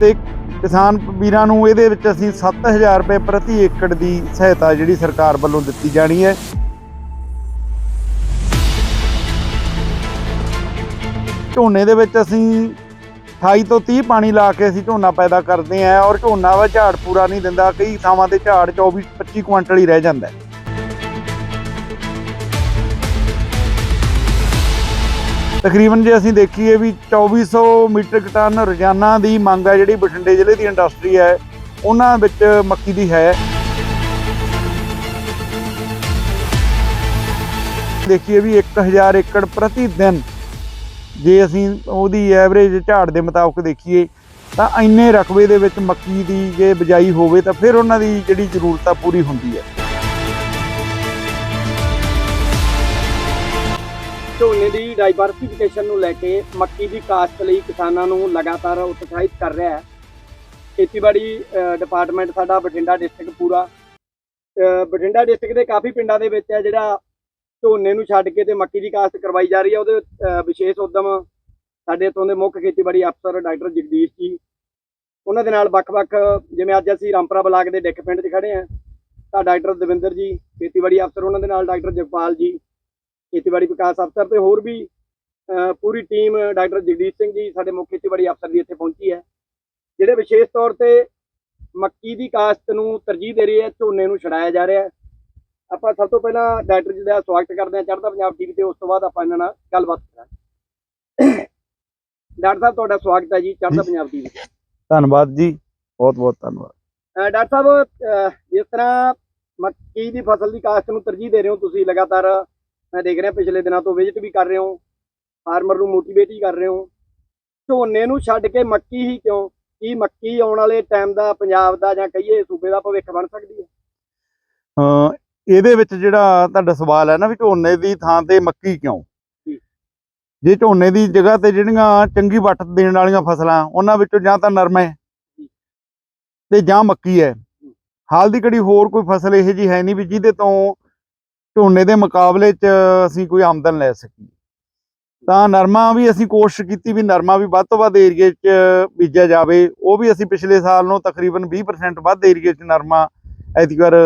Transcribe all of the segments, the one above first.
ਤੇ ਕਿਸਾਨ ਵੀਰਾਂ ਨੂੰ ਇਹਦੇ ਵਿੱਚ ਅਸੀਂ 7000 ਰੁਪਏ ਪ੍ਰਤੀ ਏਕੜ ਦੀ ਸਹਾਇਤਾ ਜਿਹੜੀ ਸਰਕਾਰ ਵੱਲੋਂ ਦਿੱਤੀ ਜਾਣੀ ਹੈ ਝੋਨੇ ਦੇ ਵਿੱਚ ਅਸੀਂ 28 ਤੋਂ 30 ਪਾਣੀ ਲਾ ਕੇ ਅਸੀਂ ਝੋਨਾ ਪੈਦਾ ਕਰਦੇ ਆਂ ਔਰ ਝੋਨਾ ਵਾ ਝਾੜ ਪੂਰਾ ਨਹੀਂ ਦਿੰਦਾ, ਕਈ ਥਾਵਾਂ ਤੇ ਝਾੜ 24 25 ਕੁਇੰਟਲ ਹੀ ਰਹਿ ਜਾਂਦਾ ਹੈ। ਤਕਰੀਬਨ ਜੇ ਅਸੀਂ ਦੇਖੀਏ ਵੀ 2400 ਮੀਟ੍ਰਿਕ ਟਨ ਰੋਜ਼ਾਨਾ ਦੀ ਮੰਗ ਹੈ ਜਿਹੜੀ ਬਠਿੰਡੇ ਜ਼ਿਲ੍ਹੇ ਦੀ ਇੰਡਸਟਰੀ ਹੈ, ਉਹਨਾਂ ਵਿੱਚ ਮੱਕੀ ਦੀ ਹੈ। ਦੇਖੀਏ ਵੀ 1000 ਏਕੜ ਪ੍ਰਤੀ ਦਿਨ ਜੇ ਅਸੀਂ ਉਹਦੀ ਐਵਰੇਜ ਝਾੜ ਦੇ ਮੁਤਾਬਕ ਦੇਖੀਏ, ਤਾਂ ਇੰਨੇ ਰਕਬੇ ਦੇ ਵਿੱਚ ਮੱਕੀ ਦੀ ਜੇ ਬਿਜਾਈ ਹੋਵੇ ਤਾਂ ਫਿਰ ਉਹਨਾਂ ਦੀ ਜਿਹੜੀ ਜ਼ਰੂਰਤ ਆ ਪੂਰੀ ਹੁੰਦੀ ਹੈ। ਝੋਨੇ ਦੀ ਡਾਈਵਰਸਿਫਿਕੇਸ਼ਨ ਨੂੰ ਲੈ ਕੇ ਮੱਕੀ ਦੀ ਕਾਸ਼ਤ ਲਈ ਕਿਸਾਨਾਂ ਨੂੰ ਲਗਾਤਾਰ ਉਤਸ਼ਾਹਿਤ ਕਰ ਰਿਹਾ ਹੈ। ਖੇਤੀਬਾੜੀ ਡਿਪਾਰਟਮੈਂਟ ਸਾਡਾ ਬਠਿੰਡਾ ਡਿਸਟ੍ਰਿਕਟ ਪੂਰਾ। ਬਠਿੰਡਾ ਡਿਸਟ੍ਰਿਕਟ ਦੇ ਕਾਫੀ ਪਿੰਡਾਂ ਦੇ ਵਿੱਚ ਹੈ ਜਿਹੜਾ ਝੋਨੇ ਨੂੰ ਛੱਡ ਕੇ ਤੇ ਮੱਕੀ ਦੀ ਕਾਸ਼ਤ ਕਰਵਾਈ ਜਾ ਰਹੀ ਹੈ। ਉਹਦੇ ਵਿਸ਼ੇਸ਼ ਉਦਮ ਸਾਡੇ ਇੱਥੋਂ ਦੇ ਮੁੱਖ ਖੇਤੀਬਾੜੀ ਅਫਸਰ ਡਾਕਟਰ ਜਗਦੀਸ਼ ਜੀ। ਉਹਨਾਂ ਦੇ ਨਾਲ ਵੱਖ-ਵੱਖ, ਜਿਵੇਂ ਅੱਜ ਅਸੀਂ ਰਾਮਪੁਰਾ ਬਲਾਕ ਦੇ ਡਿੱਕ ਪਿੰਡ 'ਚ ਖੜੇ ਹਾਂ, ਤਾਂ ਡਾਕਟਰ ਦਵਿੰਦਰ ਜੀ, ਖੇਤੀਬਾੜੀ ਅਫਸਰ ਉਹਨਾਂ ਦੇ ਨਾਲ ਡਾਕਟਰ ਜਗਪਾਲ ਜੀ ਖੇਤੀਬਾੜੀ ਵਿਕਾਸ ਅਫਸਰ ਤੇ ਹੋਰ ਵੀ ਪੂਰੀ ਟੀਮ ਡਾਕਟਰ ਜਗਦੀਸ਼ ਸਿੰਘ ਜੀ ਸਾਡੇ ਮੁੱਖ ਖੇਤੀਬਾੜੀ ਅਫਸਰ ਦੀ ਇੱਥੇ ਪਹੁੰਚੀ ਹੈ। ਜਿਹੜੇ ਵਿਸ਼ੇਸ਼ ਤੌਰ ਤੇ ਮੱਕੀ ਦੀ ਕਾਸ਼ਤ ਨੂੰ ਤਰਜੀਹ ਦੇ ਰਹੇ ਹੈ ਝੋਨੇ ਨੂੰ ਛਡਾਇਆ ਜਾ ਰਿਹਾ ਹੈ। ਆਪਾਂ ਸਭ ਤੋਂ ਪਹਿਲਾਂ ਡਾਕਟਰ ਜੀ ਦਾ ਸਵਾਗਤ ਕਰਦੇ ਹਾਂ ਚੜ੍ਹਦਾ ਪੰਜਾਬ ਟੀਵੀ ਤੇ ਉਸ ਤੋਂ ਬਾਅਦ ਆਪਾਂ ਇਹਨਾਂ ਨਾਲ ਗੱਲਬਾਤ ਕਰਾਂਗੇ। ਡਾਕਟਰ ਸਾਹਿਬ ਤੁਹਾਡਾ ਸਵਾਗਤ ਹੈ ਜੀ ਚੜ੍ਹਦਾ। ਪੰਜਾਬ ਟੀਵੀ ਤੇ। ਧੰਨਵਾਦ ਜੀ ਬਹੁਤ ਬਹੁਤ ਧੰਨਵਾਦ। ਡਾਕਟਰ ਸਾਹਿਬ ਜਿਸ ਤਰ੍ਹਾਂ ਮੱਕੀ ਦੀ ਫਸਲ ਦੀ ਕਾਸ਼ਤ ਨੂੰ ਤਰਜੀਹ ਦੇ ਰਹੇ ਹੋ ਤੁਸੀਂ ਲਗਾਤਾਰ ਮੈਂ ਦੇਖ ਰਿਹਾ ਪਿਛਲੇ ਦਿਨਾਂ ਤੋਂ ਵਿਜ਼ਿਟ ਵੀ ਕਰ ਰਹੇ ਹੋ। ਫਾਰਮਰ ਨੂੰ ਮੋਟੀਵੇਟ ਹੀ ਕਰ ਰਹੇ ਹੋ। ਝੋਨੇ ਨੂੰ ਛੱਡ ਕੇ ਮੱਕੀ ਹੀ ਕਿਉਂ? ਕੀ ਮੱਕੀ ਆਉਣ ਵਾਲੇ ਟਾਈਮ ਦਾ ਪੰਜਾਬ ਦਾ ਜਾਂ ਕਹੀਏ ਸੂਬੇ ਦਾ ਭਵਿੱਖ ਬਣ ਸਕਦੀ ਹੈ? ਇਹਦੇ ਵਿੱਚ ਜਿਹੜਾ ਤੁਹਾਡਾ ਸਵਾਲ ਹੈ ਨਾ ਵੀ ਝੋਨੇ ਦੀ ਥਾਂ ਤੇ ਮੱਕੀ ਕਿਉਂ? ਜੀ। ਝੋਨੇ ਦੀ ਜਗ੍ਹਾ ਤੇ ਜਿਹੜੀਆਂ ਚੰਗੀ ਵੱਟ ਦੇਣ ਵਾਲੀਆਂ ਫਸਲਾਂ ਉਹਨਾਂ ਵਿੱਚੋਂ ਜਾਂ ਤਾਂ ਨਰਮਾ ਹੈ। ਤੇ ਜਾਂ ਮੱਕੀ ਹੈ। ਹਾਲ ਦੀ ਘੜੀ ਹੋਰ ਕੋਈ ਫਸਲ ਇਹੋ ਜੀ ਹੈ ਨਹੀਂ ਵੀ ਜਿਹਦੇ ਤੋਂ ਝੋਨੇ ਦੇ ਮੁਕਾਬਲੇ 'ਚ ਅਸੀਂ ਕੋਈ ਆਮਦਨ ਲੈ ਸਕੀਏ। ਤਾਂ ਨਰਮਾ ਵੀ ਅਸੀਂ ਕੋਸ਼ਿਸ਼ ਕੀਤੀ ਵੀ ਨਰਮਾ ਵੀ ਵੱਧ ਤੋਂ ਵੱਧ ਏਰੀਏ 'ਚ ਬੀਜਿਆ ਜਾਵੇ। ਉਹ ਵੀ ਅਸੀਂ ਪਿਛਲੇ ਸਾਲ ਨੂੰ ਤਕਰੀਬਨ 20% ਵੱਧ ਏਰੀਏ 'ਚ ਨਰਮਾ ਐਤਕਰ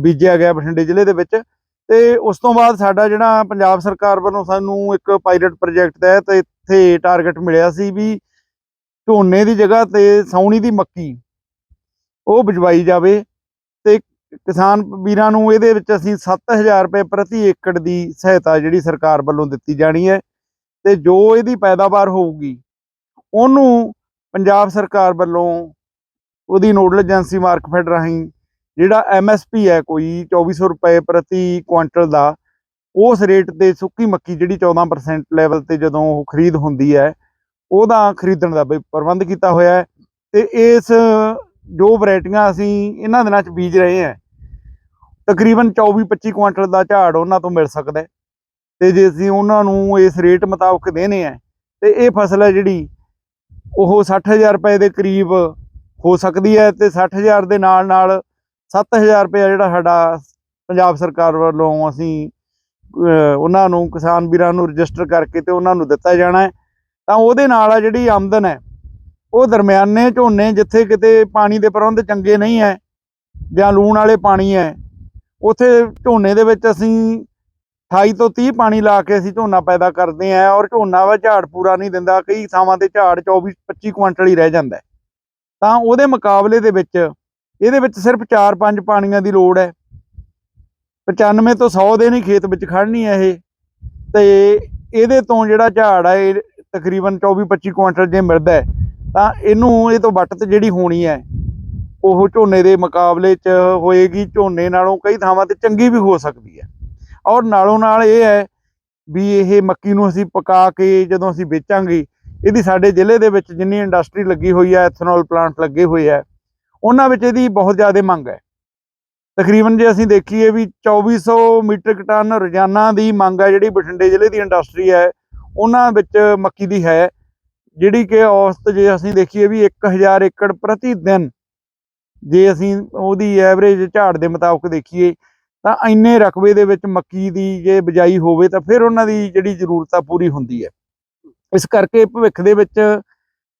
ਬੀਜਿਆ ਗਿਆ ਬਠਿੰਡੇ ਜ਼ਿਲ੍ਹੇ ਦੇ ਵਿੱਚ। ਤੇ ਉਸ ਤੋਂ ਬਾਅਦ ਸਾਡਾ ਜਿਹੜਾ ਪੰਜਾਬ ਸਰਕਾਰ ਵੱਲੋਂ ਸਾਨੂੰ ਇੱਕ ਪਾਇਲਟ ਪ੍ਰੋਜੈਕਟ ਤਹਿਤ ਇੱਥੇ ਟਾਰਗੇਟ ਮਿਲਿਆ ਸੀ ਵੀ ਝੋਨੇ ਦੀ ਜਗ੍ਹਾ ਤੇ ਸੌਣੀ ਦੀ ਮੱਕੀ ਉਹ ਬਿਜਵਾਈ ਜਾਵੇ। ਕਿਸਾਨ ਵੀਰਾਂ ਨੂੰ ਇਹਦੇ ਵਿੱਚ ਅਸੀਂ 7000 ਰੁਪਏ ਪ੍ਰਤੀ ਏਕੜ ਦੀ ਸਹਾਇਤਾ ਜਿਹੜੀ ਸਰਕਾਰ ਵੱਲੋਂ ਦਿੱਤੀ ਜਾਣੀ ਹੈ ਤੇ ਜੋ ਇਹਦੀ ਪੈਦਾਵਾਰ ਹੋਊਗੀ, ਉਹਨੂੰ ਪੰਜਾਬ ਸਰਕਾਰ ਵੱਲੋਂ ਉਹਦੀ ਨੋਡਲ ਏਜੰਸੀ ਮਾਰਕਫੈਡ ਰਾਹੀਂ ਜਿਹੜਾ ਐਮਐਸਪੀ ਹੈ ਕੋਈ 2400 ਰੁਪਏ ਪ੍ਰਤੀ ਕੁਇੰਟਲ ਦਾ, ਉਸ ਰੇਟ ਤੇ ਸੁੱਕੀ ਮੱਕੀ ਜਿਹੜੀ 14% ਲੈਵਲ ਤੇ ਜਦੋਂ ਉਹ ਖਰੀਦ ਹੁੰਦੀ ਹੈ, ਉਹਦਾ ਖਰੀਦਣ ਦਾ ਬਈ ਪ੍ਰਬੰਧ ਕੀਤਾ ਹੋਇਆ ਹੈ ਤੇ ਇਸ ਜੋ ਵੈਰਾਈਟੀਆਂ ਅਸੀਂ ਇਹਨਾਂ ਦਿਨਾਂ 'ਚ ਬੀਜ ਰਹੇ ਹਾਂ। ਤਕਰੀਬਨ 24-25 ਕੁਇੰਟਲ ਦਾ ਝਾੜ ਉਹਨਾਂ ਤੋਂ ਮਿਲ ਸਕਦਾ ਹੈ। ਤੇ ਜੇ ਅਸੀਂ ਉਹਨਾਂ ਨੂੰ ਇਸ ਰੇਟ ਮੁਤਾਬਕ ਦੇਣੇ ਆ ਤੇ ਇਹ ਫਸਲ ਹੈ ਜਿਹੜੀ ਉਹ 60000 ਰੁਪਏ ਦੇ ਕਰੀਬ ਹੋ ਸਕਦੀ ਹੈ ਤੇ 60000 ਦੇ ਨਾਲ ਨਾਲ 7000 ਰੁਪਏ ਜਿਹੜਾ ਸਾਡਾ ਪੰਜਾਬ ਸਰਕਾਰ ਵੱਲੋਂ ਅਸੀਂ ਉਹਨਾਂ ਨੂੰ ਕਿਸਾਨ ਵੀਰਾਂ ਨੂੰ ਰਜਿਸਟਰ ਕਰਕੇ ਤੇ ਉਹਨਾਂ ਨੂੰ ਦਿੱਤਾ ਜਾਣਾ ਹੈ। ਤਾਂ ਉਹਦੇ ਨਾਲ ਆ ਜਿਹੜੀ ਆਮਦਨ ਹੈ ਉਹ ਦਰਮਿਆਨੇ ਝੋਨੇ ਜਿੱਥੇ ਕਿਤੇ ਪਾਣੀ ਦੇ ਪ੍ਰਬੰਧ ਚੰਗੇ ਨਹੀਂ ਹੈ ਜਾਂ ਲੂਣ ਵਾਲੇ ਪਾਣੀ ਹੈ ਉਥੇ ਝੋਨੇ ਦੇ ਵਿੱਚ ਅਸੀਂ 28 ਤੋਂ 30 ਪਾਣੀ ਲਾ ਕੇ ਅਸੀਂ ਝੋਨਾ ਪੈਦਾ ਕਰਦੇ ਆਂ ਔਰ ਝੋਨਾ ਵਾ ਝਾੜ ਪੂਰਾ ਨਹੀਂ ਦਿੰਦਾ, ਕਈ ਥਾਵਾਂ ਤੇ ਝਾੜ 24 25 ਕੁਇੰਟਲ ਹੀ ਰਹਿ ਜਾਂਦਾ ਤਾਂ ਉਹਦੇ ਮੁਕਾਬਲੇ ਦੇ ਵਿੱਚ ਇਹਦੇ ਵਿੱਚ ਸਿਰਫ 4-5 ਪਾਣੀਆਂ ਦੀ ਲੋੜ ਹੈ 95 ਤੋਂ 100 ਦੇ ਨਹੀਂ ਖੇਤ ਵਿੱਚ ਖੜਨੀ ਹੈ ਇਹ, ਤੇ ਇਹਦੇ ਤੋਂ ਜਿਹੜਾ ਝਾੜ ਹੈ ਇਹ ਤਕਰੀਬਨ 24-25 ਕੁਇੰਟਲ ਜੇ ਮਿਲਦਾ ਹੈ ਤਾਂ ਇਹਨੂੰ ਇਹ ਤੋਂ ਵੱਟ ਤੇ ਜਿਹੜੀ ਹੋਣੀ ਹੈ, ਉਹ ਝੋਨੇ ਦੇ ਮੁਕਾਬਲੇ 'ਚ ਹੋਏਗੀ, ਝੋਨੇ ਨਾਲੋਂ ਕਈ ਥਾਵਾਂ ਤੇ ਚੰਗੀ ਵੀ ਹੋ ਸਕਦੀ ਹੈ। ਔਰ ਨਾਲੋਂ ਨਾਲ ਇਹ ਹੈ ਵੀ ਇਹ ਮੱਕੀ ਨੂੰ ਅਸੀਂ ਪਕਾ ਕੇ ਜਦੋਂ ਅਸੀਂ ਵੇਚਾਂਗੇ, ਇਹਦੀ ਸਾਡੇ ਜ਼ਿਲ੍ਹੇ ਦੇ ਵਿੱਚ ਜਿੰਨੀ ਇੰਡਸਟਰੀ ਲੱਗੀ ਹੋਈ ਹੈ ਐਥਨੋਲ ਪਲਾਂਟ ਲੱਗੇ ਹੋਏ ਹੈ, ਉਹਨਾਂ ਵਿੱਚ ਇਹਦੀ ਬਹੁਤ ਜ਼ਿਆਦਾ ਮੰਗ ਹੈ। ਤਕਰੀਬਨ ਜੇ ਅਸੀਂ ਦੇਖੀਏ ਵੀ 2400 ਮੀਟ੍ਰਿਕ ਟਨ ਰੋਜ਼ਾਨਾ ਦੀ ਮੰਗ ਹੈ, ਜਿਹੜੀ ਬਠਿੰਡੇ ਜ਼ਿਲ੍ਹੇ ਦੀ ਇੰਡਸਟਰੀ ਹੈ, ਉਹਨਾਂ ਵਿੱਚ ਮੱਕੀ ਦੀ ਹੈ ਜਿਹੜੀ ਕਿ ਔਸਤ ਜੇ ਅਸੀਂ ਦੇਖੀਏ ਵੀ 1000 ਏਕੜ ਪ੍ਰਤੀ ਦਿਨ ਜੇ ਅਸੀਂ ਉਹਦੀ ਐਵਰੇਜ ਝਾੜ ਦੇ ਮੁਤਾਬਕ ਦੇਖੀਏ, ਤਾਂ ਇੰਨੇ ਰਕਬੇ ਦੇ ਵਿੱਚ ਮੱਕੀ ਦੀ ਜੇ ਬਿਜਾਈ ਹੋਵੇ ਤਾਂ ਫਿਰ ਉਹਨਾਂ ਦੀ ਜਿਹੜੀ ਜ਼ਰੂਰਤ ਆ ਪੂਰੀ ਹੁੰਦੀ ਹੈ। ਇਸ ਕਰਕੇ ਭਵਿੱਖ ਦੇ ਵਿੱਚ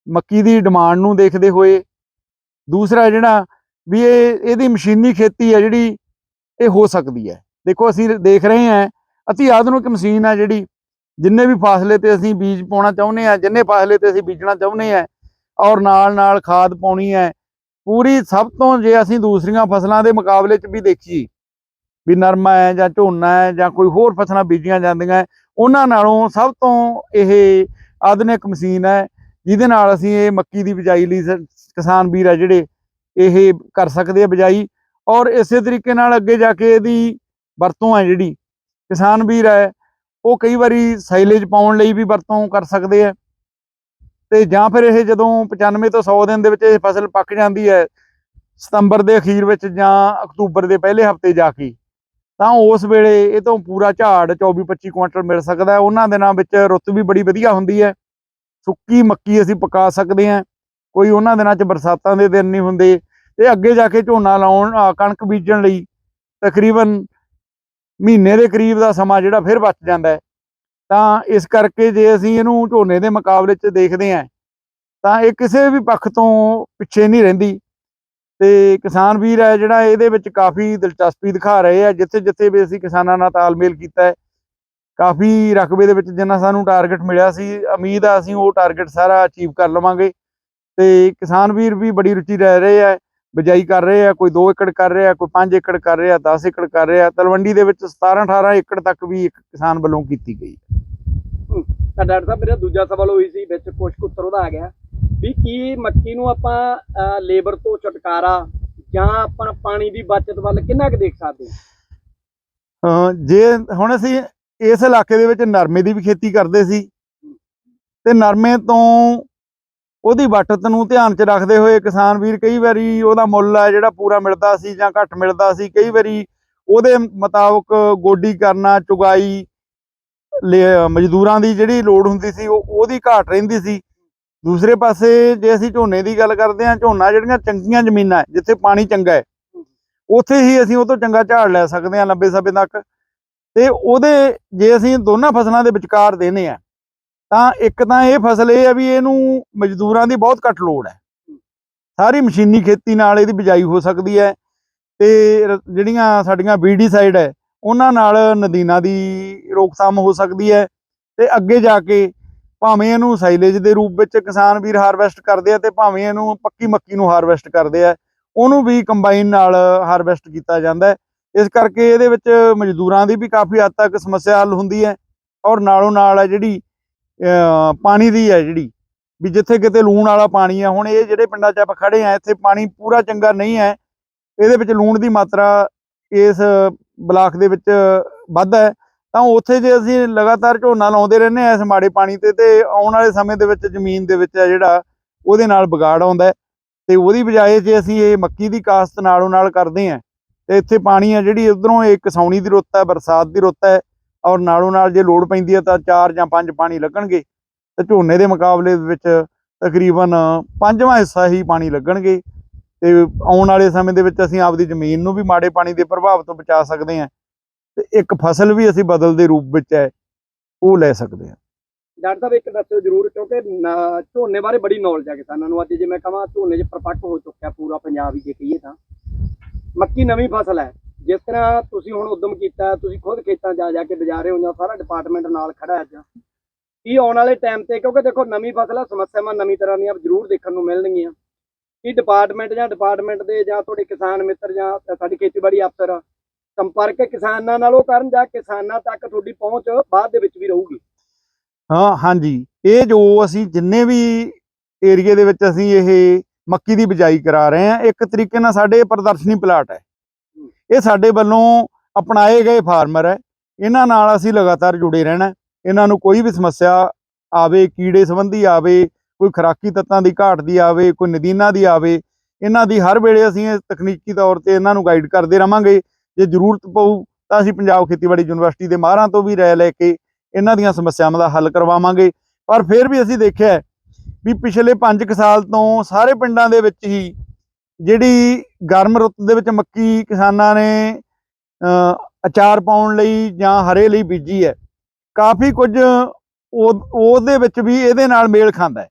ਮੱਕੀ ਦੀ ਡਿਮਾਂਡ ਨੂੰ ਦੇਖਦੇ ਹੋਏ ਦੂਸਰਾ ਜਿਹੜਾ ਵੀ ਇਹ, ਇਹਦੀ ਮਸ਼ੀਨੀ ਖੇਤੀ ਹੈ ਜਿਹੜੀ, ਇਹ ਹੋ ਸਕਦੀ ਹੈ। ਦੇਖੋ ਅਸੀਂ ਦੇਖ ਰਹੇ ਹਾਂ, ਅਤੀ ਆਧੁਨਿਕ ਮਸ਼ੀਨ ਆ ਜਿਹੜੀ ਜਿੰਨੇ ਵੀ ਫਾਸਲੇ ਤੇ ਅਸੀਂ ਬੀਜ ਪਾਉਣਾ ਚਾਹੁੰਦੇ ਆ ਜਿੰਨੇ ਫਾਸਲੇ ਤੇ ਅਸੀਂ ਬੀਜਣਾ ਚਾਹੁੰਦੇ ਆ ਔਰ ਨਾਲ ਨਾਲ ਖਾਦ ਪਾਉਣੀ ਹੈ, ਪੂਰੀ ਸਭ ਤੋਂ ਜੇ ਅਸੀਂ ਦੂਸਰੀਆਂ ਫਸਲਾਂ ਦੇ ਮੁਕਾਬਲੇ 'ਚ ਵੀ ਦੇਖੀਏ, ਵੀ ਨਰਮਾ ਹੈ ਜਾਂ ਝੋਨਾ ਹੈ ਜਾਂ ਕੋਈ ਹੋਰ ਫਸਲਾਂ ਬੀਜੀਆਂ ਜਾਂਦੀਆਂ, ਉਹਨਾਂ ਨਾਲੋਂ ਸਭ ਤੋਂ ਇਹ ਆਧੁਨਿਕ ਮਸ਼ੀਨ ਹੈ, ਜਿਹਦੇ ਨਾਲ ਅਸੀਂ ਇਹ ਮੱਕੀ ਦੀ ਬਿਜਾਈ ਲਈ ਸ- ਕਿਸਾਨ ਵੀਰ ਆ ਜਿਹੜੇ ਇਹ ਕਰ ਸਕਦੇ ਆ ਬਿਜਾਈ ਔਰ ਇਸੇ ਤਰੀਕੇ ਨਾਲ ਅੱਗੇ ਜਾ ਕੇ ਇਹਦੀ ਵਰਤੋਂ ਹੈ ਜਿਹੜੀ, ਕਿਸਾਨ ਵੀਰ ਹੈ ਉਹ ਕਈ ਵਾਰੀ ਸਾਈਲੇਜ ਪਾਉਣ ਲਈ ਵੀ ਵਰਤੋਂ ਕਰ ਸਕਦੇ ਆ। ਤੇ ਜਾਂ ਫਿਰ ਇਹ ਜਦੋਂ 95 ਤੋਂ 100 ਦਿਨ ਦੇ ਵਿੱਚ ਇਹ ਫਸਲ ਪੱਕ ਜਾਂਦੀ ਹੈ, ਸਤੰਬਰ ਦੇ ਅਖੀਰ ਵਿੱਚ ਜਾਂ ਅਕਤੂਬਰ ਦੇ ਪਹਿਲੇ ਹਫ਼ਤੇ ਜਾ ਕੇ, ਤਾਂ ਉਸ ਵੇਲੇ ਇਹ ਤੋਂ ਪੂਰਾ ਝਾੜ 24 25 ਕੁਇੰਟਲ ਮਿਲ ਸਕਦਾ ਹੈ। ਉਹਨਾਂ ਦਿਨਾਂ ਵਿੱਚ ਰੁੱਤ ਵੀ ਬੜੀ ਵਧੀਆ ਹੁੰਦੀ ਹੈ। ਸੁੱਕੀ ਮੱਕੀ ਅਸੀਂ ਪਕਾ ਸਕਦੇ ਹਾਂ। ਕੋਈ ਉਹਨਾਂ ਦਿਨਾਂ 'ਚ ਬਰਸਾਤਾਂ ਦੇ ਦਿਨ ਨਹੀਂ ਹੁੰਦੇ। ਤੇ ਅੱਗੇ ਜਾ ਕੇ ਝੋਨਾ ਲਾਉਣ ਕਣਕ ਬੀਜਣ ਲਈ ਤਕਰੀਬਨ ਮਹੀਨੇ ਦੇ ਕਰੀਬ ਦਾ ਸਮਾਂ ਜਿਹੜਾ ਫਿਰ ਬਚ ਜਾਂਦਾ ਹੈ। ਤਾਂ ਇਸ ਕਰਕੇ ਜੇ ਅਸੀਂ ਇਹਨੂੰ ਝੋਨੇ ਦੇ ਮੁਕਾਬਲੇ 'ਚ ਦੇਖਦੇ ਹਾਂ, ਤਾਂ ਇਹ ਕਿਸੇ ਵੀ ਪੱਖ ਤੋਂ ਪਿੱਛੇ ਨਹੀਂ ਰਹਿੰਦੀ। ਤੇ ਕਿਸਾਨ ਵੀਰ ਹੈ ਜਿਹੜਾ ਇਹਦੇ ਵਿੱਚ ਕਾਫੀ ਦਿਲਚਸਪੀ ਦਿਖਾ ਰਹੇ ਆ, ਜਿੱਥੇ ਜਿੱਥੇ ਵੀ ਅਸੀਂ ਕਿਸਾਨਾਂ ਨਾਲ ਤਾਲਮੇਲ ਕੀਤਾ ਹੈ, ਕਾਫੀ ਰਕਬੇ ਦੇ ਵਿੱਚ ਜਿੰਨਾ ਸਾਨੂੰ ਟਾਰਗੇਟ ਮਿਲਿਆ ਸੀ, ਉਮੀਦ ਆ ਅਸੀਂ ਉਹ ਟਾਰਗੇਟ ਸਾਰਾ ਅਚੀਵ ਕਰ ਲਵਾਂਗੇ। ਤੇ ਕਿਸਾਨ ਵੀਰ ਵੀ ਬੜੀ ਰੁਚੀ ਲੈ ਰਹੇ ਆ। ਬਿਜਾਈ ਕਰ ਰਹੇ ਆ ਕੋਈ 2 ਏਕੜ ਕਰ ਰਿਹਾ ਕੋਈ 5 ਏਕੜ ਕਰ ਰਿਹਾ 10 ਏਕੜ ਕਰ ਰਿਹਾ ਤਲਵੰਡੀ ਦੇ ਵਿੱਚ 17 18 ਏਕੜ ਤੱਕ ਵੀ ਇੱਕ ਕਿਸਾਨ ਵੱਲੋਂ ਕੀਤੀ ਗਈ। ਡਾਕਟਰ ਸਾਹਿਬ ਮੇਰਾ ਦੂਜਾ ਸਵਾਲ ਹੋਈ ਸੀ ਵਿੱਚ ਕੁਛ ਕੁ ਉੱਤਰ ਉਹਦਾ ਆ ਗਿਆ ਵੀ ਕੀ ਮੱਕੀ ਨੂੰ ਆਪਾਂ ਲੇਬਰ ਤੋਂ ਛੁਟਕਾਰਾ ਜਾਂ ਆਪਾਂ ਪਾਣੀ ਦੀ ਬਚਤ ਵੱਲ ਕਿੰਨਾ ਕੁ ਦੇਖ ਸਕਦੇ ਹਾਂ ਜੇ ਹੁਣ ਅਸੀਂ ਇਸ ਇਲਾਕੇ ਦੇ ਵਿੱਚ ਨਰਮੇ ਦੀ ਵੀ ਖੇਤੀ ਕਰਦੇ ਸੀ ਤੇ ਨਰਮੇ ਤੋਂ ਉਹਦੀ ਵਟਤ ਨੂੰ ਧਿਆਨ 'ਚ ਰੱਖਦੇ ਹੋਏ ਕਿਸਾਨ ਵੀਰ ਕਈ ਵਾਰੀ ਉਹਦਾ ਮੁੱਲ ਹੈ ਜਿਹੜਾ ਪੂਰਾ ਮਿਲਦਾ ਸੀ ਜਾਂ ਘੱਟ ਮਿਲਦਾ ਸੀ, ਕਈ ਵਾਰੀ ਉਹਦੇ ਮੁਤਾਬਕ ਗੋਡੀ ਕਰਨਾ, ਚੁਗਾਈ, ਲੇ- ਮਜ਼ਦੂਰਾਂ ਦੀ ਜਿਹੜੀ ਲੋੜ ਹੁੰਦੀ ਸੀ, ਉਹ, ਉਹਦੀ ਘਾਟ ਰਹਿੰਦੀ ਸੀ। ਦੂਸਰੇ ਪਾਸੇ ਜੇ ਅਸੀਂ ਝੋਨੇ ਦੀ ਗੱਲ ਕਰਦੇ ਹਾਂ, ਝੋਨਾ ਜਿਹੜੀਆਂ ਚੰਗੀਆਂ ਜ਼ਮੀਨਾਂ ਜਿੱਥੇ ਪਾਣੀ ਚੰਗਾ ਹੈ, ਉੱਥੇ ਹੀ ਅਸੀਂ ਉਹ ਤੋਂ ਚੰਗਾ ਝਾੜ ਲੈ ਸਕਦੇ ਹਾਂ, ਲੰਬੇ ਸਮੇਂ ਤੱਕ। ਤੇ ਉਹਦੇ, ਜੇ ਅਸੀਂ ਦੋਨਾਂ ਫਸਲਾਂ ਦੇ ਵਿਚਕਾਰ ਦੇਨੇ ਆ ਤਾਂ ਇੱਕ ਤਾਂ ਇਹ ਫਸਲ ਇਹ ਹੈ ਵੀ ਇਹਨੂੰ ਮਜ਼ਦੂਰਾਂ ਦੀ ਬਹੁਤ ਘੱਟ ਲੋੜ ਹੈ। ਸਾਰੀ ਮਸ਼ੀਨੀ ਖੇਤੀ ਨਾਲ ਇਹਦੀ ਬਿਜਾਈ ਹੋ ਸਕਦੀ ਹੈ ਤੇ ਜਿਹੜੀਆਂ ਸਾਡੀਆਂ ਬੀਡੀ ਸਾਈਡ ਹੈ, ਉਹਨਾਂ ਨਾਲ ਨਦੀਨਾਂ ਦੀ ਰੋਕਥਾਮ ਹੋ ਸਕਦੀ ਹੈ ਤੇ ਅੱਗੇ ਜਾ ਕੇ ਭਾਵੇਂ ਇਹਨੂੰ ਸਾਈਲੇਜ ਦੇ ਰੂਪ ਵਿੱਚ ਕਿਸਾਨ ਵੀਰ ਹਾਰਵੈਸਟ ਕਰਦੇ ਆ ਤੇ ਭਾਵੇਂ ਇਹਨੂੰ ਪੱਕੀ ਮੱਕੀ ਨੂੰ ਹਾਰਵੈਸਟ ਕਰਦੇ ਆ, ਉਹਨੂੰ ਵੀ ਕੰਬਾਈਨ ਨਾਲ ਹਾਰਵੈਸਟ ਕੀਤਾ ਜਾਂਦਾ ਇਸ ਕਰਕੇ ਇਹਦੇ ਵਿੱਚ ਮਜ਼ਦੂਰਾਂ ਦੀ ਵੀ ਕਾਫੀ ਹੱਦ ਤੱਕ ਸਮੱਸਿਆ ਹੱਲ ਹੁੰਦੀ ਹੈ ਔਰ ਨਾਲੋਂ ਨਾਲ ਹੈ ਜਿਹੜੀ ਪਾਣੀ ਦੀ ਹੈ ਜਿਹੜੀ। ਵੀ ਜਿੱਥੇ ਕਿਤੇ ਲੂਣ ਵਾਲਾ ਪਾਣੀ ਹੈ, ਹੁਣ ਇਹ ਜਿਹੜੇ ਪਿੰਡਾਂ 'ਚ ਆਪਾਂ ਖੜੇ ਆ ਇੱਥੇ ਪਾਣੀ ਪੂਰਾ ਚੰਗਾ ਨਹੀਂ ਹੈ। ਇਹਦੇ ਵਿੱਚ ਲੂਣ ਦੀ ਮਾਤਰਾ ਇਸ ਬਲਾਕ ਦੇ ਵਿੱਚ ਵੱਧ ਹੈ। ਤਾਂ ਉੱਥੇ ਜੇ ਅਸੀਂ ਲਗਾਤਾਰ ਝੋਨਾ ਲਾਉਂਦੇ ਰਹਿੰਦੇ ਆ ਇਸ ਮਾੜੇ ਪਾਣੀ ਤੇ ਤੇ ਆਉਣ ਵਾਲੇ ਸਮੇਂ ਦੇ ਵਿੱਚ ਜ਼ਮੀਨ ਦੇ ਵਿੱਚ ਹੈ ਜਿਹੜਾ, ਉਹਦੇ ਨਾਲ ਵਿਗਾੜ ਆਉਂਦਾ ਹੈ। ਤੇ ਉਹਦੀ ਬਜਾਏ ਜੇ ਅਸੀਂ ਇਹ ਮੱਕੀ ਦੀ ਕਾਸ਼ਤ ਨਾਲੋਂ ਨਾਲ ਕਰਦੇ ਆ ਤੇ ਇੱਥੇ ਪਾਣੀ ਹੈ ਜਿਹੜੀ, ਉਧਰੋਂ ਇਹ ਕਸੌਣੀ ਦੀ ਰੁੱਤ ਹੈ, ਬਰਸਾਤ ਦੀ ਰੁੱਤ ਹੈ। ਔਰ ਨਾਲੋਂ ਨਾਲ ਜੇ ਲੋੜ ਪੈਂਦੀ ਹੈ ਤਾਂ 4 ਜਾਂ 5 ਪਾਣੀ ਲੱਗਣਗੇ, ਤੇ ਝੋਨੇ ਦੇ ਮੁਕਾਬਲੇ ਵਿੱਚ ਤਕਰੀਬਨ ਪੰਜਵਾਂ ਹਿੱਸਾ ਹੀ ਪਾਣੀ ਲੱਗਣਗੇ। ਤੇ ਆਉਣ ਵਾਲੇ ਸਮੇਂ ਦੇ ਵਿੱਚ ਅਸੀਂ ਆਪਦੀ ਜ਼ਮੀਨ ਨੂੰ ਵੀ ਮਾੜੇ ਪਾਣੀ ਦੇ ਪ੍ਰਭਾਵ ਤੋਂ ਬਚਾ ਸਕਦੇ ਹਾਂ, ਤੇ ਇੱਕ ਫਸਲ ਵੀ ਅਸੀਂ ਬਦਲ ਦੇ ਰੂਪ ਵਿੱਚ ਹੈ, ਉਹ ਲੈ ਸਕਦੇ ਹਾਂ। ਡਾਕਟਰ ਸਾਹਿਬ, ਇੱਕ ਦੱਸਿਓ ਜ਼ਰੂਰ, ਕਿਉਂਕਿ ਨ- ਝੋਨੇ ਬਾਰੇ ਬੜੀ ਨੌਲੇਜ ਆ ਕਿਸਾਨਾਂ ਨੂੰ। ਅੱਜ ਜੇ ਮੈਂ ਕਹਾਂ ਝੋਨੇ 'ਚ ਪਰਪੱਕ ਹੋ ਚੁੱਕਿਆ ਪੂਰਾ ਪੰਜਾਬ ਹੀ ਜੇ ਕਹੀਏ ਤਾਂ। ਮੱਕੀ ਨਵੀਂ ਫਸਲ ਹੈ। ਜਿਸ ਤਰ੍ਹਾਂ ਤੁਸੀਂ ਹੁਣ ਉਦਮ ਕੀਤਾ, ਤੁਸੀਂ ਖੁਦ ਖੇਤਾਂ ਜਾ ਜਾ ਕੇ ਬਜਾ ਰਹੇ ਹੋ ਜਾਂ ਸਾਰਾ ਡਿਪਾਰਟਮੈਂਟ ਨਾਲ ਖੜਾ ਹੈ ਅੱਜ। ਕੀ ਆਉਣ ਵਾਲੇ ਟਾਈਮ ਤੇ, ਕਿਉਂਕਿ ਦੇਖੋ ਨਵੀਂ ਫਸਲ ਹੈ ਸਮੱਸਿਆਵਾਂ ਨਵੀਂ ਤਰ੍ਹਾਂ ਦੀਆਂ ਜ਼ਰੂਰ ਦੇਖਣ ਨੂੰ ਮਿਲਣਗੀਆਂ। ਕੀ ਡਿਪਾਰਟਮੈਂਟ ਜਾਂ ਡਿਪਾਰਟਮੈਂਟ ਦੇ ਜਾਂ ਤੁਹਾਡੇ ਕਿਸਾਨ ਮਿੱਤਰ ਜਾਂ ਸਾਡੀ ਖੇਤੀਬਾੜੀ ਅਫਸਰ ਸੰਪਰਕ ਕਿਸਾਨਾਂ ਨਾਲ ਉਹ ਕਰਨ ਜਾਂ ਕਿਸਾਨਾਂ ਤੱਕ ਤੁਹਾਡੀ ਪਹੁੰਚ ਬਾਅਦ ਦੇ ਵਿੱਚ ਵੀ ਰਹੂਗੀ? ਹਾਂ, ਹਾਂਜੀ। ਇਹ ਜੋ ਅਸੀਂ ਜਿੰਨੇ ਵੀ ਏਰੀਏ ਦੇ ਵਿੱਚ ਅਸੀਂ ਇਹ ਮੱਕੀ ਦੀ ਬਿਜਾਈ ਕਰਾ ਰਹੇ ਹਾਂ, ਇੱਕ ਤਰੀਕੇ ਨਾਲ ਸਾਡੇ ਪ੍ਰਦਰਸ਼ਨੀ ਪਲਾਟ ਹੈ। ਇਹ ਸਾਡੇ ਵੱਲੋਂ ਅਪਣਾਏ ਗਏ ਫਾਰਮਰ ਹੈ। ਇਹਨਾਂ ਨਾਲ ਅਸੀਂ ਲਗਾਤਾਰ ਜੁੜੇ ਰਹਿਣਾ ਇਹਨਾਂ ਨੂੰ ਕੋਈ ਵੀ ਸਮੱਸਿਆ ਆਵੇ, ਕੀੜੇ ਸੰਬੰਧੀ ਆਵੇ, ਕੋਈ ਖੁਰਾਕੀ ਤੱਤਾਂ ਦੀ ਘਾਟ ਦੀ ਆਵੇ, ਕੋਈ ਨਦੀਨਾਂ ਦੀ ਆਵੇ, ਇਹਨਾਂ ਦੀ ਹਰ ਵੇਲੇ ਅਸੀਂ ਤਕਨੀਕੀ ਤੌਰ ਤੇ ਇਹਨਾਂ ਨੂੰ ਗਾਈਡ ਕਰਦੇ ਰਵਾਂਗੇ ਜੇ ਜ਼ਰੂਰਤ ਪਊ ਤਾਂ ਅਸੀਂ ਪੰਜਾਬ ਖੇਤੀਬਾੜੀ ਯੂਨੀਵਰਸਿਟੀ ਦੇ ਮਾਹਰਾਂ ਤੋਂ ਵੀ ਰਾਏ ਲੈ ਕੇ ਇਹਨਾਂ ਦੀਆਂ ਸਮੱਸਿਆਵਾਂ ਦਾ ਹੱਲ ਕਰਵਾਵਾਂਗੇ। ਪਰ ਫਿਰ ਵੀ ਅਸੀਂ ਦੇਖਿਆ ਵੀ ਪਿਛਲੇ 5 ਸਾਲ ਤੋਂ ਸਾਰੇ ਪਿੰਡਾਂ ਦੇ ਵਿੱਚ ਹੀ ਜਿਹੜੀ ਗਰਮ ਰੁੱਤ ਦੇ ਵਿੱਚ ਮੱਕੀ ਕਿਸਾਨਾਂ ਨੇ ਅਚਾਰ ਪਾਉਣ ਲਈ ਜਾਂ ਹਰੇ ਲਈ ਬੀਜੀ ਹੈ, ਕਾਫੀ ਕੁਝ ਉਹ, ਉਹਦੇ ਵਿੱਚ ਵੀ ਇਹਦੇ ਨਾਲ ਮੇਲ ਖਾਂਦਾ ਹੈ।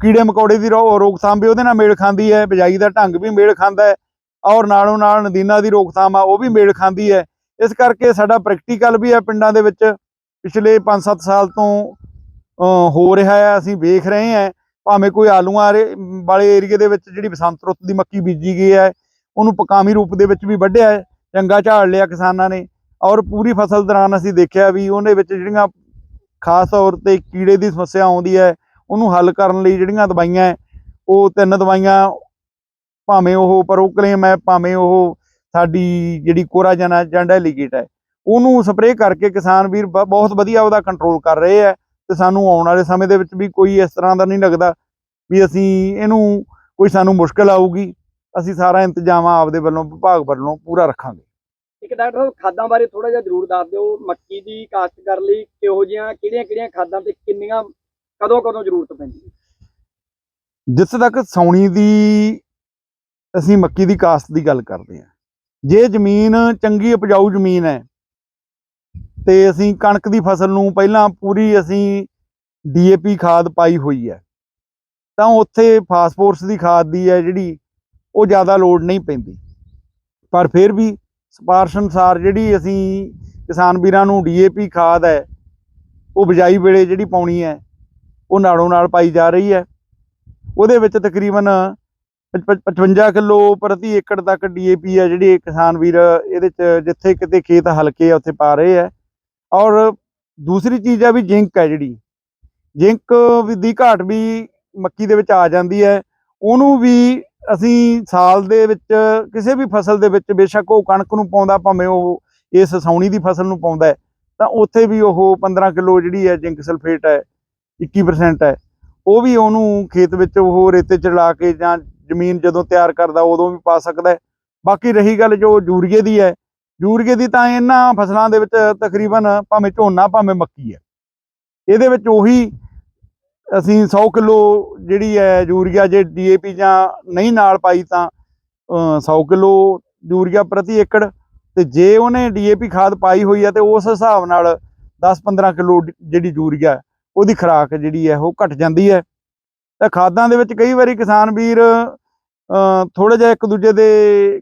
ਕੀੜੇ ਮਕੌੜੇ ਦੀ ਰੋ- ਰੋਕਥਾਮ ਵੀ ਉਹਦੇ ਨਾਲ ਮੇਲ ਖਾਂਦੀ ਹੈ, ਬਿਜਾਈ ਦਾ ਢੰਗ ਵੀ ਮੇਲ ਖਾਂਦਾ ਹੈ ਔਰ ਨਾਲੋਂ ਨਾਲ ਨਦੀਨਾਂ ਦੀ ਰੋਕਥਾਮ ਆ, ਉਹ ਵੀ ਮੇਲ ਖਾਂਦੀ ਹੈ। ਇਸ ਕਰਕੇ ਸਾਡਾ ਪ੍ਰੈਕਟੀਕਲ ਵੀ ਹੈ ਪਿੰਡਾਂ ਦੇ ਵਿੱਚ, ਪਿਛਲੇ 5-7 ਸਾਲ ਤੋਂ ਹੋ ਰਿਹਾ ਹੈ, ਅਸੀਂ ਵੇਖ ਰਹੇ ਹਾਂ। ਭਾਵੇਂ ਕੋਈ ਆਲੂਆਂ ਵਾਲੇ ਏਰੀਏ ਦੇ ਵਿੱਚ ਜਿਹੜੀ ਬਸੰਤ ਰੁੱਤ ਦੀ ਮੱਕੀ ਬੀਜੀ ਗਈ ਹੈ ਉਹਨੂੰ ਪਕਾਮੀ ਰੂਪ ਦੇ ਵਿੱਚ ਵੀ ਵੱਢਿਆ ਚੰਗਾ ਝਾੜ ਲਿਆ ਕਿਸਾਨਾਂ ਨੇ ਔਰ ਪੂਰੀ ਫਸਲ ਦੌਰਾਨ ਅਸੀਂ ਦੇਖਿਆ ਵੀ ਉਹਦੇ ਵਿੱਚ ਜਿਹੜੀਆਂ ਖਾਸ ਤੌਰ ਤੇ ਕੀੜੇ ਦੀ ਸਮੱਸਿਆ ਆਉਂਦੀ ਹੈ ਉਹਨੂੰ ਹੱਲ ਕਰਨ ਲਈ ਜਿਹੜੀਆਂ ਦਵਾਈਆਂ ਹੈ, ਉਹ ਤਿੰਨ ਦਵਾਈਆਂ ਭਾਵੇਂ ਉਹ ਪਰੋਕਲੇਮ ਹੈ ਭਾਵੇਂ ਉਹ ਸਾਡੀ ਜਿਹੜੀ ਕੋਰਾਜਨ ਹੈ ਜਾਂ ਡੈਲੀਗੇਟ ਹੈ ਉਹਨੂੰ ਸਪਰੇਅ ਕਰਕੇ ਕਿਸਾਨ ਵੀਰ ਬ- ਬਹੁਤ ਵਧੀਆ ਉਹਦਾ ਕੰਟਰੋਲ ਕਰ ਰਹੇ ਹੈ ਤੇ ਸਾਨੂੰ ਆਉਣ ਵਾਲੇ ਸਮੇਂ ਦੇ ਵਿੱਚ ਵੀ ਕੋਈ ਇਸ ਤਰ੍ਹਾਂ ਦਾ ਨਹੀਂ ਲੱਗਦਾ ਵੀ ਅਸੀਂ ਇਹਨੂੰ ਕੋਈ ਸਾਨੂੰ ਮੁਸ਼ਕਲ ਆਊਗੀ ਅਸੀਂ ਸਾਰਾ ਇੰਤਜ਼ਾਮ ਆਪਦੇ ਵੱਲੋਂ ਵਿਭਾਗ ਵੱਲੋਂ ਪੂਰਾ ਰੱਖਾਂਗੇ। ਇੱਕ ਡਾਕਟਰ ਸਾਹਿਬ ਖਾਦਾਂ ਬਾਰੇ ਥੋੜਾ ਜਿਹਾ ਜ਼ਰੂਰ ਦੱਸ ਦਿਓ ਮੱਕੀ ਦੀ ਕਾਸ਼ਤ ਕਰਨ ਲਈ ਕਿਹੋ ਜਿਹੀਆਂ ਕਿਹੜੀਆਂ ਕਿਹੜੀਆਂ ਖਾਦਾਂ ਤੇ ਕਿੰਨੀਆਂ ਕਦੋਂ ਕਦੋਂ ਜ਼ਰੂਰਤ ਪੈਂਦੀ ਹੈ? ਜਿੱਥੇ ਤੱਕ ਸੌਣੀ ਦੀ ਅਸੀਂ ਮੱਕੀ ਦੀ ਕਾਸ਼ਤ ਦੀ ਗੱਲ ਕਰਦੇ ਹਾਂ। ਜੇ ਜ਼ਮੀਨ ਚੰਗੀ ਉਪਜਾਊ ਜ਼ਮੀਨ ਹੈ ਤੇ ਅਸੀਂ ਕਣਕ ਦੀ ਫਸਲ ਨੂੰ ਪਹਿਲਾਂ ਪੂਰੀ ਅਸੀਂ ਡੀਏਪੀ ਖਾਦ ਪਾਈ ਹੋਈ ਹੈ। ਤਾਂ ਉੱਥੇ ਫਾਸਫੋਰਸ ਦੀ ਖਾਦ ਦੀ ਹੈ ਜਿਹੜੀ, ਉਹ ਜ਼ਿਆਦਾ ਲੋਡ ਨਹੀਂ ਪੈਂਦੀ। ਪਰ ਫਿਰ ਵੀ ਸਿਫਾਰਸ਼ ਅਨੁਸਾਰ ਜਿਹੜੀ ਅਸੀਂ ਕਿਸਾਨ ਵੀਰਾਂ ਨੂੰ ਡੀਏਪੀ ਖਾਦ ਹੈ, ਉਹ ਬਿਜਾਈ ਵੇਲੇ ਜਿਹੜੀ ਪਾਉਣੀ ਹੈ, ਉਹ ਨਾਲੋਂ ਨਾਲ ਪਾਈ ਜਾ ਰਹੀ ਹੈ। ਉਹਦੇ ਵਿੱਚ ਤਕਰੀਬਨ 55 ਕਿਲੋ ਪ੍ਰਤੀ ਏਕੜ ਤੱਕ ਡੀਏਪੀ ਹੈ, ਜਿਹੜੀ ਕਿਸਾਨ ਵੀਰ ਇਹਦੇ ਚ ਜਿੱਥੇ ਕਿਤੇ ਖੇਤ ਹਲਕੇ ਆ, ਉੱਥੇ ਪਾ ਰਹੇ ਆ ਔਰ ਦੂਸਰੀ ਚੀਜ਼ ਹੈ ਵੀ ਜ਼ਿੰਕ ਹੈ ਜਿਹੜੀ। ਜ਼ਿੰਕ ਦੀ ਘਾਟ ਵੀ ਮੱਕੀ ਦੇ ਵਿੱਚ ਆ ਜਾਂਦੀ ਹੈ। ਉਹਨੂੰ ਵੀ ਅਸੀਂ ਸਾਲ ਦੇ ਵਿੱਚ ਕਿਸੇ ਵੀ ਫਸਲ ਦੇ ਵਿੱਚ ਬੇਸ਼ੱਕ ਉਹ ਕਣਕ ਨੂੰ ਪਾਉਂਦਾ, ਭਾਵੇਂ ਉਹ ਇਸ ਸੌਣੀ ਦੀ ਫਸਲ ਨੂੰ ਪਾਉਂਦਾ ਤਾਂ ਉੱਥੇ ਵੀ ਉਹ 15 ਕਿਲੋ ਜਿਹੜੀ ਹੈ ਜ਼ਿੰਕ ਸਲਫੇਟ ਹੈ 21% ਹੈ। ਉਹ ਵੀ ਉਹਨੂੰ ਖੇਤ ਵਿੱਚ ਉਹ ਰੇਤੇ ਚ ਲਾ ਕੇ ਜਾਂ ਜ਼ਮੀਨ ਜਦੋਂ ਤਿਆਰ ਕਰਦਾ, ਉਦੋਂ ਵੀ ਪਾ ਸਕਦਾ ਬਾਕੀ ਰਹੀ ਗੱਲ ਜੋ ਯੂਰੀਏ ਦੀ ਹੈ ਯੂਰੀਏ ਦੀ ਤਾਂ ਇਹਨਾਂ ਫਸਲਾਂ ਦੇ ਵਿੱਚ ਤਕਰੀਬਨ ਭਾਵੇਂ ਝੋਨਾ ਭਾਵੇਂ ਮੱਕੀ ਹੈ। ਇਹਦੇ ਵਿੱਚ ਉਹੀ ਅਸੀਂ 100 ਕਿਲੋ ਜਿਹੜੀ ਹੈ ਯੂਰੀਆ ਜੇ ਡੀਏਪੀ ਜਾਂ ਨਹੀਂ ਨਾਲ ਪਾਈ ਤਾਂ ਅ, 100 ਕਿਲੋ ਯੂਰੀਆ ਪ੍ਰਤੀ ਏਕੜ ਤੇ ਜੇ ਉਹਨੇ ਡੀਏਪੀ ਖਾਦ ਪਾਈ ਹੋਈ ਹੈ ਤੇ ਉਸ ਹਿਸਾਬ ਨਾਲ 10-15 ਕਿਲੋ ਜਿਹੜੀ ਯੂਰੀਆ ਉਹਦੀ ਖੁਰਾਕ ਜਿਹੜੀ ਹੈ ਉਹ ਘਟ ਜਾਂਦੀ ਹੈ। ਤਾਂ ਖਾਦਾਂ ਦੇ ਵਿੱਚ ਕਈ ਵਾਰੀ ਕਿਸਾਨ ਵੀਰ ਥੋੜਾ ਜਿਹਾ ਇੱਕ ਦੂਜੇ ਦੇ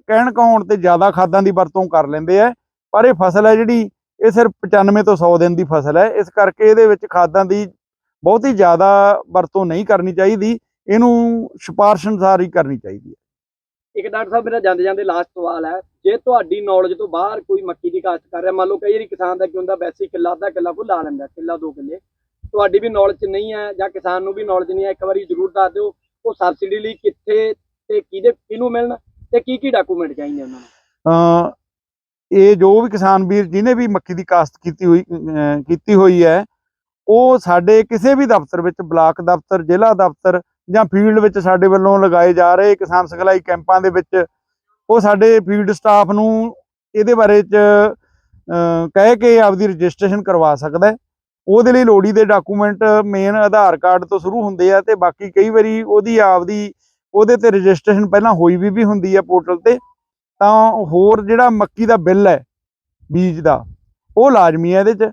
ਕਹਿਣ ਕਹਾਉਣ ਤੇ ਜ਼ਿਆਦਾ ਖਾਦਾਂ ਦੀ ਵਰਤੋਂ ਕਰ ਲੈਂਦੇ ਆ, ਪਰ ਇਹ ਫਸਲ ਹੈ ਜਿਹੜੀ, ਇਹ ਸਿਰਫ 95 ਤੋਂ 100 ਦਿਨ ਦੀ ਫਸਲ ਹੈ, ਇਸ ਕਰਕੇ ਇਹਦੇ ਵਿੱਚ ਖਾਦਾਂ ਦੀ ਬਹੁਤੀ ਜ਼ਿਆਦਾ ਵਰਤੋਂ ਨਹੀਂ ਕਰਨੀ ਚਾਹੀਦੀ, ਇਹਨੂੰ ਸਿਫਾਰਸ਼ ਅਨੁਸਾਰ ਹੀ ਕਰਨੀ ਚਾਹੀਦੀ ਹੈ। ਇੱਕ ਡਾਕਟਰ ਸਾਹਿਬ, ਮੇਰਾ ਜਾਂਦੇ ਜਾਂਦੇ ਲਾਸਟ ਸਵਾਲ ਹੈ, ਜੇ ਤੁਹਾਡੀ ਨੌਲੇਜ ਤੋਂ ਬਾਹਰ ਕੋਈ ਮੱਕੀ ਦੀ ਕਾਸ਼ਤ ਕਰ ਰਿਹਾ, ਮੰਨ ਲਓ ਕਈ ਵਾਰੀ ਕਿਸਾਨ ਦਾ ਕੀ ਹੁੰਦਾ, ਵੈਸੇ ਹੀ ਕਿੱਲਾ, ਅੱਧਾ ਕਿੱਲਾ ਕੋ ਲਾ ਲੈਂਦਾ, ਕਿੱਲਾ ਦੋ ਕਿੱਲੇ, ਤੁਹਾਡੀ ਵੀ ਨੌਲੇਜ ਨਹੀਂ ਹੈ ਜਾਂ ਕਿਸਾਨ ਨੂੰ ਵੀ ਨੌਲੇਜ ਨਹੀਂ ਹੈ, ਇੱਕ ਵਾਰੀ ਜ਼ਰੂਰ ਦੱਸ ਦਿਓ, ਉਹ ਸਬਸਿਡੀ ਲਈ ਕਿੱਥੇ ਤੇ ਕਿਹਦੇ ਕਿਹਨੂੰ ਮਿਲਣ ਤੇ ਕੀ ਕੀ ਡਾਕੂਮੈਂਟ ਚਾਹੀਦੇ ਉਹਨਾਂ ਨੂੰ? ਇਹ ਜੋ ਵੀ ਕਿਸਾਨ ਵੀਰ ਜਿਹਨੇ ਵੀ ਮੱਕੀ ਦੀ ਕਾਸ਼ਤ ਕੀਤੀ ਹੋਈ ਕੀਤੀ ਹੋਈ ਹੈ, ਉਹ ਸਾਡੇ ਕਿਸੇ ਵੀ ਦਫ਼ਤਰ ਵਿੱਚ, ਬਲਾਕ ਦਫ਼ਤਰ, ਜ਼ਿਲ੍ਹਾ ਦਫ਼ਤਰ ਜਾਂ ਫੀਲਡ ਵਿੱਚ ਸਾਡੇ ਵੱਲੋਂ ਲਗਾਏ ਜਾ ਰਹੇ ਕਿਸਾਨ ਸਿਖਲਾਈ ਕੈਂਪਾਂ ਦੇ ਵਿੱਚ, ਉਹ ਸਾਡੇ ਫੀਲਡ ਸਟਾਫ ਨੂੰ ਇਹਦੇ ਬਾਰੇ ਚ ਕਹਿ ਕੇ ਆਪਦੀ ਰਜਿਸਟ੍ਰੇਸ਼ਨ ਕਰਵਾ ਸਕਦਾ ਉਹਦੇ ਲਈ ਲੋੜੀ ਦੇ ਡਾਕੂਮੈਂਟ ਮੇਨ ਆਧਾਰ ਕਾਰਡ ਤੋਂ ਸ਼ੁਰੂ ਹੁੰਦੇ ਆ ਤੇ ਬਾਕੀ ਕਈ ਵਾਰੀ ਉਹਦੀ ਆਪਦੀ ਉਹਦੇ ਤੇ ਰਜਿਸਟ੍ਰੇਸ਼ਨ ਪਹਿਲਾਂ ਹੋਈ ਵੀ ਵੀ ਹੁੰਦੀ ਆ ਪੋਰਟਲ ਤੇ, ਤਾਂ ਹੋਰ ਜਿਹੜਾ ਮੱਕੀ ਦਾ ਬਿੱਲ ਹੈ, ਬੀਜ ਦਾ, ਉਹ ਲਾਜ਼ਮੀ ਹੈ ਇਹਦੇ 'ਚ।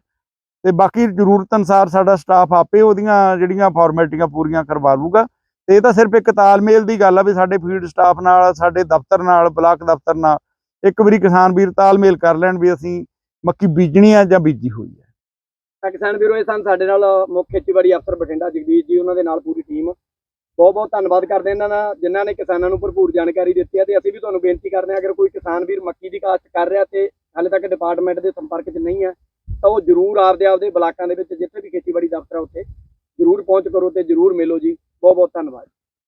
ਤੇ ਬਾਕੀ ਜ਼ਰੂਰਤ ਅਨਸਾਰ ਸਾਡਾ ਸਟਾਫ ਆਪੇ ਉਹਦੀਆਂ ਜਿਹੜੀਆਂ ਫਾਰਮੈਲਿਟੀਆਂ ਪੂਰੀਆਂ ਕਰਵਾ ਲੂਗਾ ਤੇ ਇਹ ਤਾਂ ਸਿਰਫ ਇੱਕ ਤਾਲਮੇਲ ਦੀ ਗੱਲ ਆ ਵੀ ਸਾਡੇ ਫੀਲਡ ਸਟਾਫ ਨਾਲ, ਸਾਡੇ ਦਫ਼ਤਰ ਨਾਲ, ਬਲਾਕ ਦਫ਼ਤਰ ਨਾਲ, ਇੱਕ ਵਾਰੀ ਕਿਸਾਨ ਵੀਰ ਤਾਲਮੇਲ ਕਰ ਲੈਣ ਵੀ ਅਸੀਂ ਮੱਕੀ ਬੀਜਣੀ ਆ ਜਾਂ ਬੀਜੀ ਹੋਈ ਹੈ ਕਿਸਾਨ ਵੀਰੋ, ਇਹ ਸਨ ਸਾਡੇ ਨਾਲ ਮੁੱਖ ਖੇਤੀਬਾੜੀ ਅਫਸਰ ਬਠਿੰਡਾ ਜਗਦੀਸ਼ ਜੀ, ਉਹਨਾਂ ਦੇ ਨਾਲ ਪੂਰੀ ਟੀਮ ਬਹੁਤ ਬਹੁਤ ਧੰਨਵਾਦ ਕਰਦੇ ਇਹਨਾਂ ਦਾ, ਜਿਨ੍ਹਾਂ ਨੇ ਕਿਸਾਨਾਂ ਨੂੰ ਭਰਪੂਰ ਜਾਣਕਾਰੀ ਦਿੱਤੀ ਹੈ ਤੇ ਅਸੀਂ ਵੀ ਤੁਹਾਨੂੰ ਬੇਨਤੀ ਕਰਦੇ ਹਾਂ, ਅਗਰ ਕੋਈ ਕਿਸਾਨ ਵੀਰ ਮੱਕੀ ਦੀ ਕਾਸ਼ਤ ਕਰ ਰਿਹਾ ਤੇ ਹਾਲੇ ਤੱਕ ਡਿਪਾਰਟਮੈਂਟ ਦੇ ਸੰਪਰਕ 'ਚ ਨਹੀਂ ਹੈ, ਤਾਂ ਉਹ ਜਰੂਰ ਆਪਦੇ ਆਪਦੇ ਬਲਾਕਾਂ ਦੇ ਵਿੱਚ ਜਿੱਥੇ ਵੀ ਖੇਤੀਬਾੜੀ ਦਫ਼ਤਰ ਆ ਉੱਥੇ ਜਰੂਰ ਪਹੁੰਚ ਕਰੋ ਤੇ ਜਰੂਰ ਮਿਲੋ ਜੀ। ਬਹੁਤ ਬਹੁਤ ਧੰਨਵਾਦ।